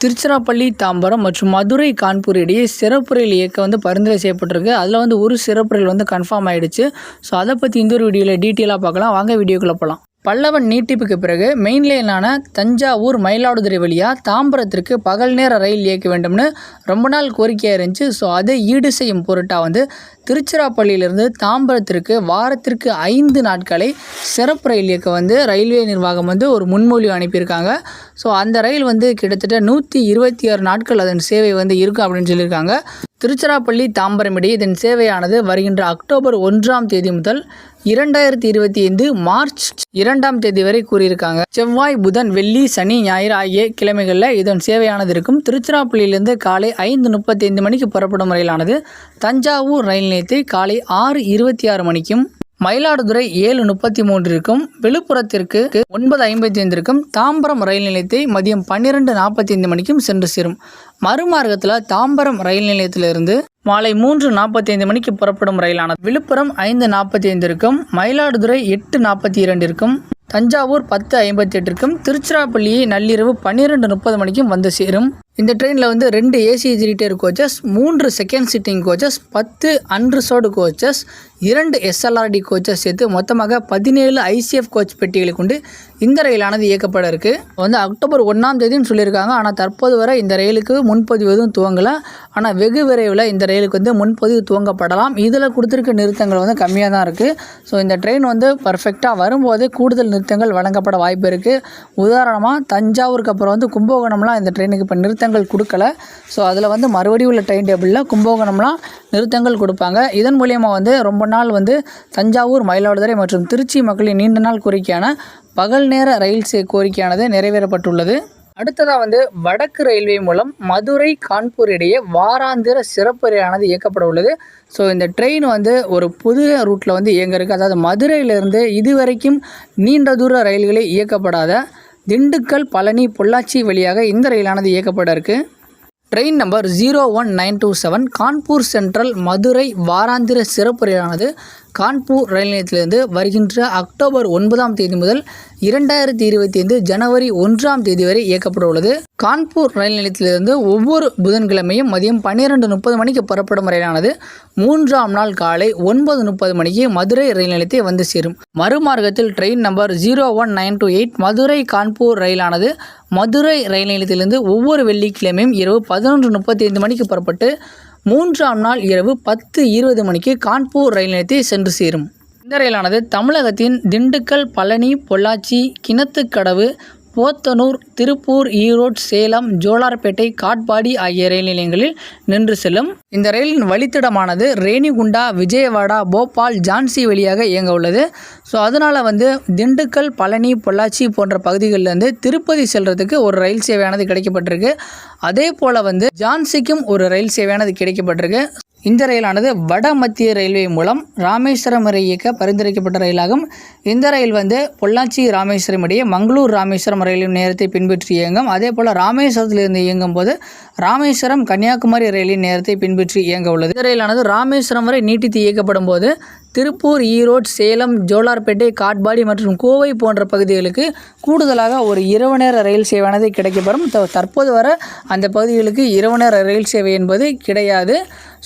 திருச்சிராப்பள்ளி தாம்பரம் மற்றும் மதுரை கான்பூர் இடையே சிறப்பு ரயில் இயக்க வந்து பரிந்துரை செய்யப்பட்டிருக்கு. அதில் வந்து ஒரு சிறப்பு ரயில் வந்து கன்ஃபார்ம் ஆகிடுச்சு ஸோ அதை பற்றி இந்த ஒரு வீடியோவில் டீட்டெயிலாக பார்க்கலாம். வாங்க வீடியோக்குள்ளே போகலாம் பல்லவன் நீட்டிப்புக்கு பிறகு மெயின் லைனான தஞ்சாவூர் மயிலாடுதுறை வழியாக தாம்பரத்திற்கு பகல் நேர ரயில் இயக்க வேண்டும்னு ரொம்ப நாள் கோரிக்கையாக இருந்துச்சு. ஸோ அதை ஈடு செய்யும் பொருட்டாக வந்து திருச்சிராப்பள்ளியிலிருந்து தாம்பரத்திற்கு வாரத்திற்கு ஐந்து நாட்களை சிறப்பு ரயில் இயக்க வந்து ரயில்வே நிர்வாகம் வந்து ஒரு முன்மொழிவு அனுப்பியிருக்காங்க. ஸோ அந்த ரயில் வந்து கிட்டத்தட்ட நூற்றி இருபத்தி ஆறு நாட்கள் அதன் சேவை வந்து இருக்கும் அப்படின்னு சொல்லியிருக்காங்க. திருச்சிராப்பள்ளி தாம்பரம் இடையே இதன் சேவையானது வருகின்ற அக்டோபர் ஒன்றாம் தேதி முதல் இரண்டாயிரத்தி இருபத்தி ஐந்து மார்ச் இரண்டாம் தேதி வரை கூறியிருக்காங்க. செவ்வாய் புதன் வெள்ளி சனி ஞாயிறு ஆகிய கிழமைகளில் இதன் சேவையானது இருக்கும். திருச்சிராப்பள்ளியிலிருந்து காலை ஐந்து முப்பத்தி ஐந்து மணிக்கு புறப்படும் ரயிலானது தஞ்சாவூர் ரயில் நிலையத்தை காலை ஆறு இருபத்தி ஆறு மணிக்கும் மயிலாடுதுறை ஏழு முப்பத்தி மூன்றிற்கும் விழுப்புரத்திற்கு ஒன்பது ஐம்பத்தி ஐந்திற்கும் தாம்பரம் ரயில் நிலையத்தை மதியம் பன்னிரெண்டு நாற்பத்தி ஐந்து மணிக்கும் சென்று சேரும். மறுமார்க்கத்தில் தாம்பரம் ரயில் நிலையத்திலிருந்து மாலை மூன்று நாற்பத்தி ஐந்து மணிக்கு புறப்படும் ரயிலானது. விழுப்புரம் ஐந்து நாற்பத்தி ஐந்திற்கும் மயிலாடுதுறை எட்டு நாற்பத்தி இரண்டிற்கும் தஞ்சாவூர் பத்து ஐம்பத்தி எட்டிற்கும் திருச்சிராப்பள்ளியை நள்ளிரவு பன்னிரெண்டு முப்பது மணிக்கும் வந்து சேரும். இந்த ட்ரெயினில் வந்து ரெண்டு ஏசி ஜிரிட்டேர் கோச்சஸ் மூன்று செகண்ட் சிட்டிங் கோச்சஸ் பத்து அன்ரிசர்வ்டு கோச்சஸ் இரண்டு எஸ்எல்ஆர்டி கோச்சஸ் சேர்த்து மொத்தமாக பதினேழு ஐசிஎஃப் கோச் பெட்டிகளை கொண்டு இந்த ரயிலானது இயக்கப்பட இருக்குது வந்து அக்டோபர் ஒன்றாம் தேதின்னு சொல்லியிருக்காங்க. ஆனால் தற்போது வரை இந்த ரயிலுக்கு முன்பதிவு எதுவும் துவங்கலை. ஆனால் வெகு விரைவில் இந்த ரயிலுக்கு வந்து முன்பதிவு துவங்கப்படலாம். இதில் கொடுத்துருக்க நிறுத்தங்கள் வந்து கம்மியாக தான் இருக்குது ஸோ இந்த ட்ரெயின் வந்து பர்ஃபெக்டாக வரும்போது கூடுதல் நிறுத்தங்கள் வழங்கப்பட வாய்ப்பு இருக்குது உதாரணமாக தஞ்சாவூருக்கு அப்புறம் வந்து கும்பகோணம்லாம் இந்த ட்ரெயினுக்கு இப்போ நிறுத்த நிறுத்தங்கள் கொடுக்கல. ஸோ அதில் வந்து மறுபடியும் உள்ள டைம் டேபிளில் கும்பகோணம்லாம் நிறுத்தங்கள் கொடுப்பாங்க. இதன் மூலியமாக வந்து ரொம்ப நாள் வந்து தஞ்சாவூர் மயிலாடுதுறை மற்றும் திருச்சி மக்களின் நீண்ட நாள் கோரிக்கையான பகல் நேர ரயில் சே கோரிக்கையானது நிறைவேறப்பட்டுள்ளது. அடுத்ததாக வந்து வடக்கு ரயில்வே மூலம் மதுரை கான்பூர் இடையே வாராந்திர சிறப்பு ரயிலானது இயக்கப்பட உள்ளது. ஸோ இந்த ட்ரெயின் வந்து ஒரு புது ரூட்டில் வந்து இயங்க இருக்குது அதாவது மதுரையிலிருந்து இதுவரைக்கும் நீண்ட தூர ரயில்களே இயக்கப்படாத திண்டுக்கல் பழனி பொள்ளாச்சி வழியாக இந்த ரயிலானது இயக்கப்பட இருக்குது train number zero one nine two seven Kanpur central Madurai வாராந்திர சிறப்பு ரயிலானது கான்பூர் ரயில் நிலையத்திலிருந்து வருகின்ற அக்டோபர் ஒன்பதாம் தேதி முதல் இரண்டாயிரத்தி இருபத்தி ஐந்து ஜனவரி ஒன்றாம் தேதி வரை இயக்கப்பட உள்ளது. கான்பூர் ரயில் நிலையத்திலிருந்து ஒவ்வொரு புதன்கிழமையும் மதியம் பன்னிரெண்டு முப்பது மணிக்கு புறப்படும் ரயிலானது மூன்றாம் நாள் காலை ஒன்பது முப்பது மணிக்கு மதுரை ரயில் நிலையத்தை வந்து சேரும். மறுமார்க்கத்தில் train number zero one nine two eight Madurai Kanpur ரயிலானது Madurai ரயில் நிலையத்திலிருந்து ஒவ்வொரு வெள்ளிக்கிழமையும் இரவு பதினொன்று முப்பத்தி ஐந்து மணிக்கு புறப்பட்டு மூன்றாம் நாள் இரவு பத்து இருபது மணிக்கு கான்பூர் ரயில் நிலையத்தை சென்று சேரும். இந்த ரயிலானது தமிழகத்தின் திண்டுக்கல் பழனி பொள்ளாச்சி கிணத்துக்கடவு போத்தனூர் திருப்பூர் ஈரோடு சேலம் ஜோலார்பேட்டை காட்பாடி ஆகிய ரயில் நிலையங்களில் நின்று செல்லும் இந்த ரயிலின் வழித்திடமானது ரேணிகுண்டா விஜயவாடா போபால் ஜான்சி வழியாக இயங்க உள்ளது. ஸோ அதனால் வந்து திண்டுக்கல் பழனி பொள்ளாச்சி போன்ற பகுதிகளிலேருந்து திருப்பதி செல்கிறதுக்கு ஒரு ரயில் சேவையானது கிடைக்கப்பட்டிருக்கு. அதே போல் வந்து ஜான்சிக்கும் ஒரு ரயில் சேவையானது கிடைக்கப்பட்டிருக்கு. இந்த ரயிலானது வட மத்திய ரயில்வே மூலம் ராமேஸ்வரம் வரை இயக்க பரிந்துரைக்கப்பட்ட ரயிலாகும். இந்த ரயில் வந்து பொள்ளாச்சி ராமேஸ்வரம் இடையே மங்களூர் ராமேஸ்வரம் ரயிலின் நேரத்தை பின்பற்றி இயங்கும். அதே போல் ராமேஸ்வரத்திலிருந்து இயங்கும் போது ராமேஸ்வரம் கன்னியாகுமரி ரயிலின் நேரத்தை பின்பற்றி இயங்க உள்ளது. இந்த ரயிலானது ராமேஸ்வரம் வரை நீட்டித்து இயக்கப்படும் போது திருப்பூர் ஈரோடு சேலம் ஜோலார்பேட்டை காட்பாடி மற்றும் கோவை போன்ற பகுதிகளுக்கு கூடுதலாக ஒரு இரவு நேர ரயில் சேவையானது கிடைக்கப்பெறும். தற்போது வர அந்த பகுதிகளுக்கு இரவு நேர ரயில் சேவை என்பது கிடையாது.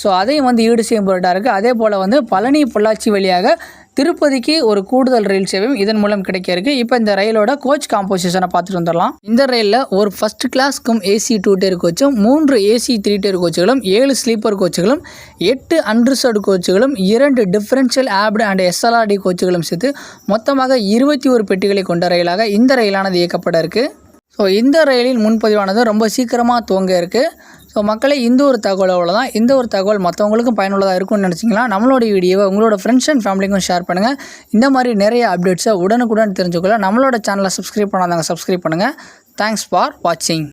ஸோ அதையும் வந்து ஈடு செய்யும் பொருட்டாக இருக்குது அதே போல் வந்து பழனி பொள்ளாச்சி வழியாக திருப்பதிக்கு ஒரு கூடுதல் ரயில் சேவையும் இதன் மூலம் கிடைக்க இருக்கு இப்போ இந்த ரயிலோட கோச் காம்போசிஷனை பார்த்துட்டு வந்துடலாம். இந்த ரயிலில் ஒரு ஃபர்ஸ்ட் கிளாஸ்க்கும் ஏசி டூ டேர் கோச்சும் மூன்று ஏசி த்ரீ டேர் கோச்சுகளும் ஏழு ஸ்லீப்பர் கோச்சுகளும் எட்டு அன்ரிசர்வ்டு கோச்சுகளும் இரண்டு டிஃபரன்ஷியல் ஆப்டு அண்ட் எஸ்எல்ஆர்டி கோச்சுகளும் சேர்த்து மொத்தமாக இருபத்தி ஒரு பெட்டிகளை கொண்ட ரயிலாக இந்த ரயிலானது இயக்கப்பட இருக்குது ஸோ இந்த ரயிலின் முன்பதிவானது ரொம்ப சீக்கிரமாக துவங்க இருக்குது ஸோ மக்களே இந்த ஒரு தகவல் அவ்வளோதான் இந்த ஒரு தகவல் மற்றவங்களுக்கும் பயனுள்ளதாக இருக்கும்னு நினச்சிங்களா? நம்மளோட வீடியோவை உங்களோட ஃப்ரெண்ட்ஸ் அண்ட் ஃபேமிலிக்கும் ஷேர் பண்ணுங்கள் இந்த மாதிரி நிறைய அப்டேட்ஸை உடனுக்குடன் தெரிஞ்சுக்கொள்ள நம்மளோட சேனலை சப்ஸ்கிரைப் பண்ணாதாங்க சப்ஸ்கிரைப் பண்ணுங்கள் தேங்க்ஸ் ஃபார் வாட்சிங்